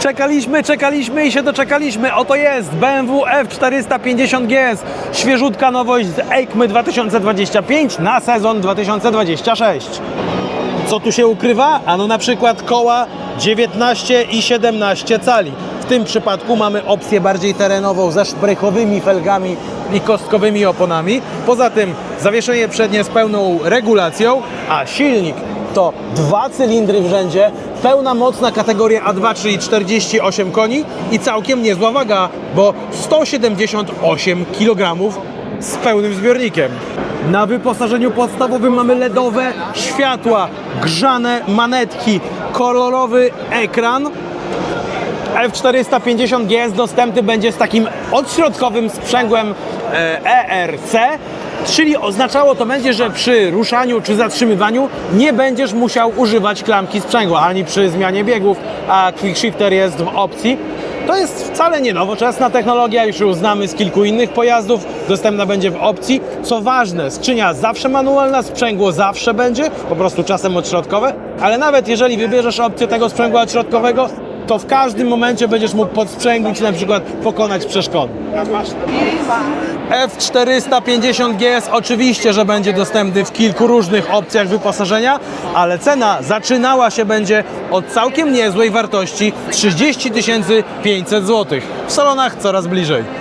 Czekaliśmy, czekaliśmy i się doczekaliśmy. Oto jest BMW F450 GS. Świeżutka nowość z EICMY 2025 na sezon 2026. Co tu się ukrywa? Ano na przykład koła 19 i 17 cali. W tym przypadku mamy opcję bardziej terenową ze szprychowymi felgami i kostkowymi oponami. Poza tym zawieszenie przednie z pełną regulacją, a silnik to dwa cylindry w rzędzie, pełna mocna kategoria A2, czyli 48 koni i całkiem niezła waga, bo 178 kg z pełnym zbiornikiem. Na wyposażeniu podstawowym mamy LEDowe światła, grzane manetki, kolorowy ekran. F450 GS dostępny będzie z takim odśrodkowym sprzęgłem e, ERC, czyli oznaczało to będzie, że przy ruszaniu czy zatrzymywaniu nie będziesz musiał używać klamki sprzęgła, ani przy zmianie biegów, a quick shifter jest w opcji. To jest wcale nie nowoczesna technologia, już ją znamy z kilku innych pojazdów, dostępna będzie w opcji. Co ważne, skrzynia zawsze manualna, sprzęgło zawsze będzie, po prostu czasem odśrodkowe, ale nawet jeżeli wybierzesz opcję tego sprzęgła odśrodkowego, to w każdym momencie będziesz mógł podsprzęglić na przykład pokonać przeszkody. F450 GS oczywiście, że będzie dostępny w kilku różnych opcjach wyposażenia, ale cena zaczynała się będzie od całkiem niezłej wartości 30 500 zł. W salonach coraz bliżej.